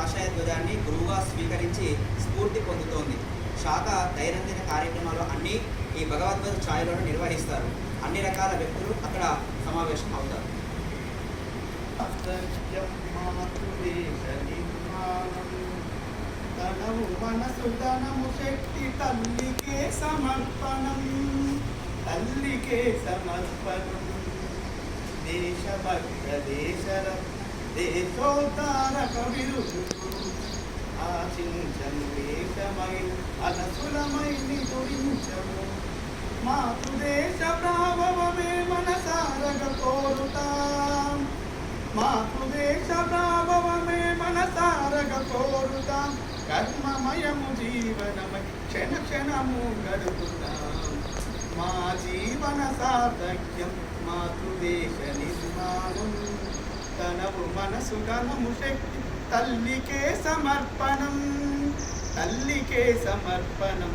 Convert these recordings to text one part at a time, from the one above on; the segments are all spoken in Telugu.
కాషాయ ధ్వజాన్ని గురువుగా స్వీకరించి స్ఫూర్తి పొందుతోంది. శాఖ దైనందిన కార్యక్రమాలు అన్నీ ఈ భగవద్గీత ఛాయలోనే నిర్వహిస్తారు. అన్ని రకాల వ్యక్తులు అక్కడ సమావేశం అవుతారు. తనవు మనసు ధనము శక్తి తల్లికే సమర్పణం తల్లికే సమర్పణం. దేశభక్త దేశర దేశోద్ధారక విరుదు ఆశించను దేశమై అనసులమై నిదురించము మాతృదేశ ప్రాభవమే మనసారగ కోరుతాం మాతృదేశ ప్రాభవమే మనసారగ కోరుతాం కర్మమయము జీవనమై క్షణ క్షణము గడుపుతాం మా జీవన సార్థక్యం మాతృదేశ నిర్మాణం తనవు మనసు ఘనము శక్తి తల్లికే సమర్పణం తల్లికే సమర్పణం.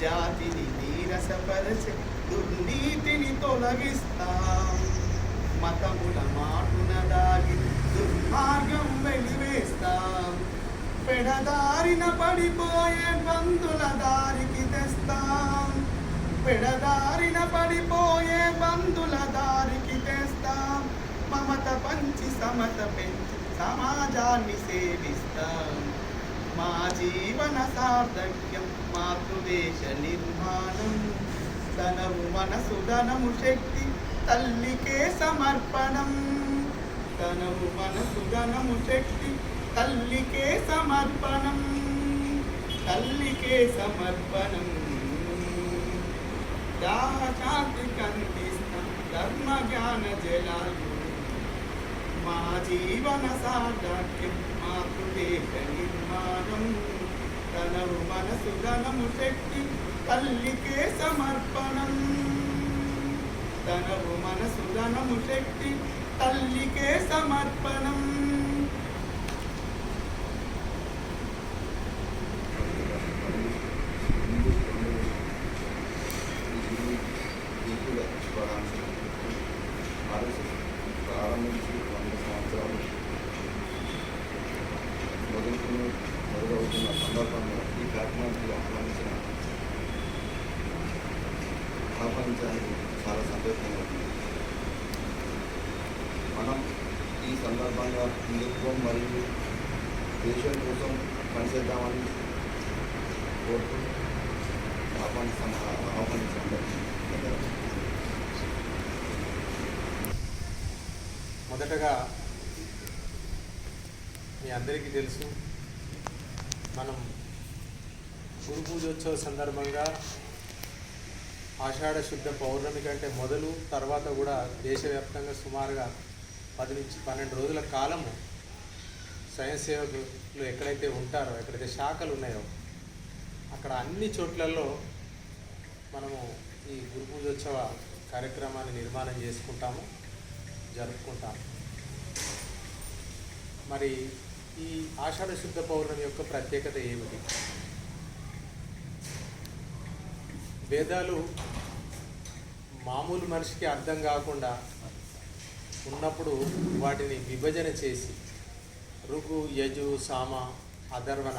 జాతిని నీరసపరచే దుర్నీతిని తొలగిస్తాం. మతముల మాటున దాగి దుర్మార్గం వెలివేస్తాం. పెడదారిన పడిపోయే బంధుల దారికి తెస్తాం. పెడదారిన పడిపోయే బంధుల దారికి తెస్తాం. మమత పంచి సమత పెంచి సమాజాన్ని సేవిస్తాం మా జీవన సార్థక్యం మాతృదేశ నిర్మాణం. ధనము మనసు ధనము శక్తి తల్లికే సమర్పణం. ధనము మనసు ధనము శక్తి తల్లికే సమర్పణం. తల్లికే సమర్పణం. దాచాతి కందిస్తాం ధర్మ జ్ఞాన జలాలు మా జీవన సాగత్యం మా కృదేశ నిర్మాణం. తనవు మనసు ధనము శక్తి తల్లికే సమర్పణం. తనవు మనసు ధనము శక్తి తల్లికే సమర్పణం. మొదలుకుని మొదలవుతున్న సందర్భంలో ఈ కార్యక్రమానికి ఆహ్వానించిన ఆహ్వానించడానికి చాలా సంతోషంగా ఉంది. మనం ఈ సందర్భంగా హిందుత్వం మరియు దేశం కోసం పనిచేద్దామని కోరుతూ ఆహ్వానిస్తాం ఆహ్వానిస్తాం మొదటగా మీ అందరికీ తెలుసు. మనం గురు పూజోత్సవ సందర్భంగా ఆషాఢ శుద్ధ పౌర్ణమి కంటే మొదలు తర్వాత కూడా దేశవ్యాప్తంగా సుమారుగా పది నుంచి పన్నెండు రోజుల కాలము స్వయం సేవకులు ఎక్కడైతే ఉంటారో ఎక్కడైతే శాఖలు ఉన్నాయో అక్కడ అన్ని చోట్లలో మనము ఈ గురు పూజోత్సవ కార్యక్రమాన్ని నిర్మాణం చేసుకుంటాము జరుపుకుంటాము. మరి ఈ ఆషాఢ శుద్ధ పౌర్ణమి యొక్క ప్రత్యేకత ఏమిటి? వేదాలు మామూలు మనిషికి అర్థం కాకుండా ఉన్నప్పుడు వాటిని విభజన చేసి రుగు యజు సామ అధర్వణ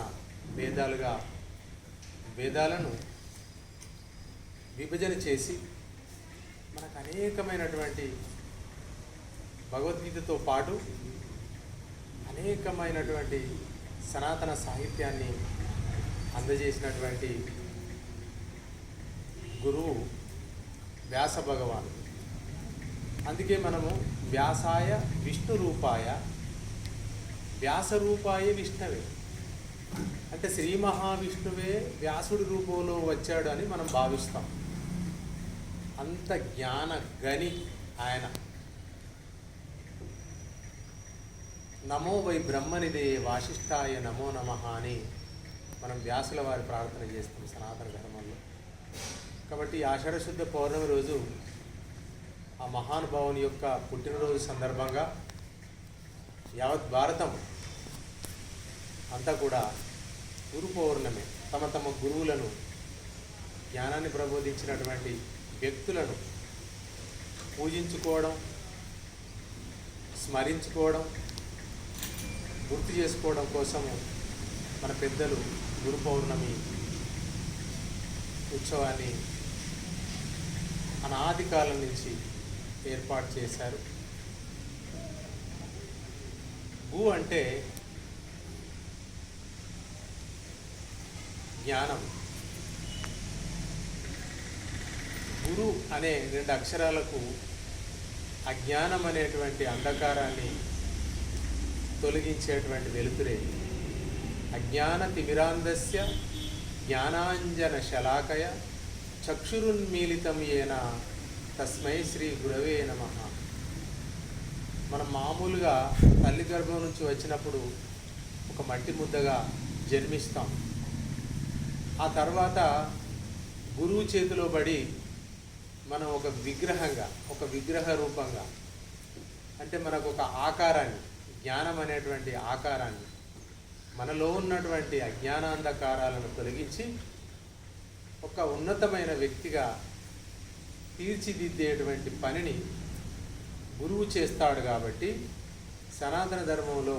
వేదాలుగా వేదాలను విభజన చేసి మనకు అనేకమైనటువంటి భగవద్గీతతో పాటు అనేకమైనటువంటి సనాతన సాహిత్యాన్ని అందజేసినటువంటి గురువు వ్యాస భగవాన్. అందుకే మనము వ్యాసాయ విష్ణు రూపాయ వ్యాస రూపాయ విష్ణవే. అంటే శ్రీ మహావిష్ణువే వ్యాసుడి రూపంలో వచ్చాడు అని మనం భావిస్తాం. అంత జ్ఞాన గని ఆయన. నమో వై బ్రహ్మనిదే వాసిష్ఠాయ నమో నమ అని మనం వ్యాసుల వారి ప్రార్థన చేస్తాం సనాతన ధర్మంలో. కాబట్టి ఈ పౌర్ణమి రోజు ఆ మహానుభావుని యొక్క పుట్టినరోజు సందర్భంగా యావత్ భారతం అంతా కూడా గురు పౌర్ణమి. తమ తమ గురువులను జ్ఞానాన్ని ప్రబోధించినటువంటి వ్యక్తులను పూజించుకోవడం స్మరించుకోవడం గుర్తు చేసుకోవడం కోసము మన పెద్దలు గురు పౌర్ణమి ఉత్సవాన్ని అనాది కాలం నుంచి ఏర్పాటు చేశారు. భూ అంటే జ్ఞానం. గురు అనే రెండు అక్షరాలకు అజ్ఞానం అనేటువంటి అంధకారాన్ని తొలగించేటువంటి వెలుతురే. అజ్ఞాన తిమిరాంధస్య జ్ఞానాంజన శలాకయ చక్షురున్మీలితం ఏన తస్మై శ్రీ గురవే నమ. మనం మామూలుగా తల్లి గర్భం నుంచి వచ్చినప్పుడు ఒక మట్టి ముద్దగా జన్మిస్తాం. ఆ తర్వాత గురువు చేతిలో పడి మనం ఒక విగ్రహంగా ఒక విగ్రహ రూపంగా అంటే మనకు ఒక ఆకారాన్ని జ్ఞానం అనేటువంటి ఆకారాన్ని మనలో ఉన్నటువంటి అజ్ఞానాంధకారాలను తొలగించి ఒక ఉన్నతమైన వ్యక్తిగా తీర్చిదిద్దేటువంటి పనిని గురువు చేస్తాడు కాబట్టి సనాతన ధర్మంలో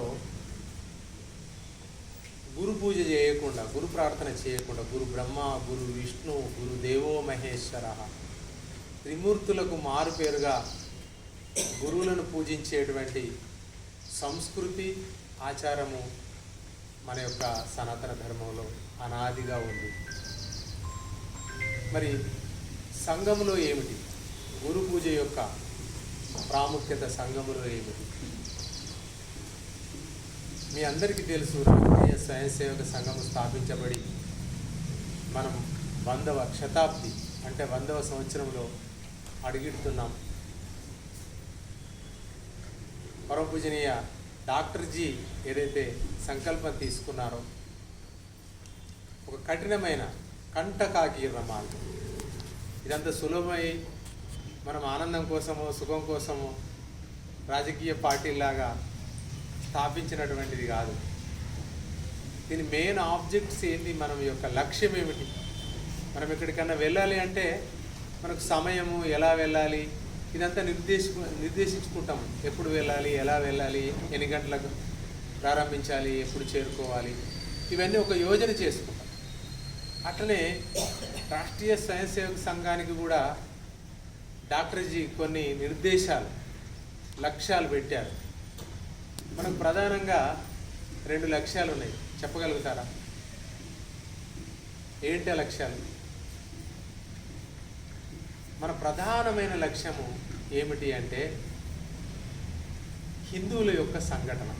గురు పూజ చేయకుండా గురు ప్రార్థన చేయకుండా గురు బ్రహ్మ గురు విష్ణు గురు దేవో మహేశ్వర త్రిమూర్తులకు మారు పేరుగా గురువులను పూజించేటువంటి సంస్కృతి ఆచారము మన యొక్క సనాతన ధర్మంలో అనాదిగా ఉంది. మరి సంఘములో ఏమిటి? గురు పూజ యొక్క ప్రాముఖ్యత సంఘములో ఏమిటి? మీ అందరికీ తెలుసు రాష్ట్రీయ స్వయం సేవక సంఘము స్థాపించబడి మనం వందవ శతాబ్ది అంటే వందవ సంవత్సరంలో అడుగిడుతున్నాం. పరమ పూజనీయ డాక్టర్ జీ ఏదైతే సంకల్పం తీసుకున్నారో ఒక కఠినమైన కంటకాకీర్ణ మార్గం ఇదంతా సులభమై మనం ఆనందం కోసమో సుఖం కోసమో రాజకీయ పార్టీలాగా స్థాపించినటువంటిది కాదు. దీని మెయిన్ ఆబ్జెక్ట్స్ ఏంటి మనం యొక్క లక్ష్యం ఏమిటి మనం ఎక్కడికన్నా వెళ్ళాలి అంటే మనకు సమయము ఎలా వెళ్ళాలి? ఇదంతా నిర్దేశ నిర్దేశించుకుంటాం ఎప్పుడు వెళ్ళాలి ఎలా వెళ్ళాలి ఎన్ని గంటలకు ప్రారంభించాలి ఎప్పుడు చేరుకోవాలి. ఇవన్నీ ఒక యోజన చేసుకుంటాం. అట్లనే రాష్ట్రీయ స్వయం సేవక సంఘానికి కూడా డాక్టర్జీ కొన్ని నిర్దేశాలు లక్ష్యాలు పెట్టారు. మనకు ప్రధానంగా రెండు లక్ష్యాలు ఉన్నాయి. చెప్పగలుగుతారా? ఏంటి లక్ష్యాలు? మన ప్రధానమైన లక్ష్యము ఏమిటి అంటే హిందువుల యొక్క సంఘటన.